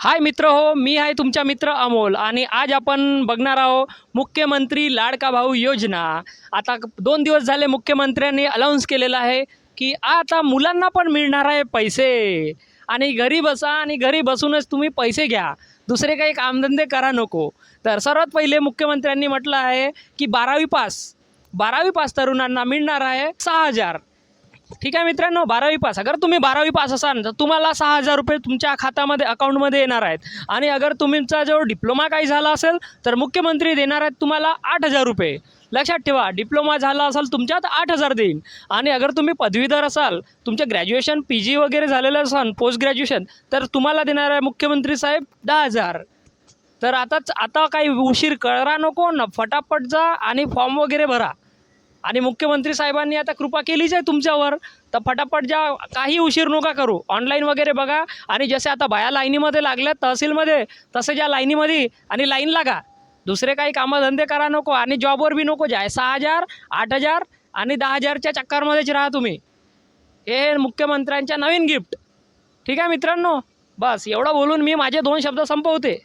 हाय मित्र हो मी आहे तुमचा मित्र अमोल आणि आज आपण बघणार आहोत मुख्यमंत्री लाडका भाऊ योजना. आता दोन दिवस झाले मुख्यमंत्र्यांनी अनाऊन्स केलेलं आहे की आता मुलांना पण मिळणार आहे पैसे. आणि घरी बसा आणि घरी बसूनच तुम्ही पैसे घ्या. दुसरे काही कामधंदे करा नको. तर सर्वात पहिले मुख्यमंत्र्यांनी म्हटलं आहे की बारावी पास बारावी पास तरुणांना मिळणार आहे सहा हजार. ठीक आहे मित्रांनो बारावी पास. अगर तुम्ही बारावी पास असाल तर तुम्हाला सहा हजार रुपये तुमच्या खात्यामध्ये अकाउंटमध्ये येणार आहेत. आणि अगर तुमचा जो डिप्लोमा काही झाला असेल तर मुख्यमंत्री देणार आहेत तुम्हाला आठ हजार रुपये. लक्षात ठेवा डिप्लोमा झाला असेल तुमच्यात आठ हजार देईन. आणि अगर तुम्ही पदवीधर असाल तुमचं ग्रॅज्युएशन पी जी वगैरे झालेलं असाल पोस्ट ग्रॅज्युएशन तर तुम्हाला देणार आहे मुख्यमंत्री साहेब दहा हजार. तर आताच आता काही उशीर करा नको न फटाफट जा आणि फॉर्म वगैरे भरा. आणि मुख्यमंत्री साहेबांनी आता कृपा केलीच आहे तुमच्यावर. तर फटाफट ज्या काही उशीर नका करू. ऑनलाईन वगैरे बघा आणि जसे आता बाया लाईनीमध्ये लागल्या तहसीलमध्ये तसे ज्या लाईनीमध्ये आणि लाईन लागा. दुसरे काही कामधंदे करा नको आणि जॉबवर बी नको जाय. सहा हजार आठ हजार आणि दहा हजारच्या चक्करमध्येच राहा तुम्ही. हे मुख्यमंत्र्यांच्या नवीन गिफ्ट ठीक आहे मित्रांनो? बस एवढं बोलून मी माझे दोन शब्द संपवते.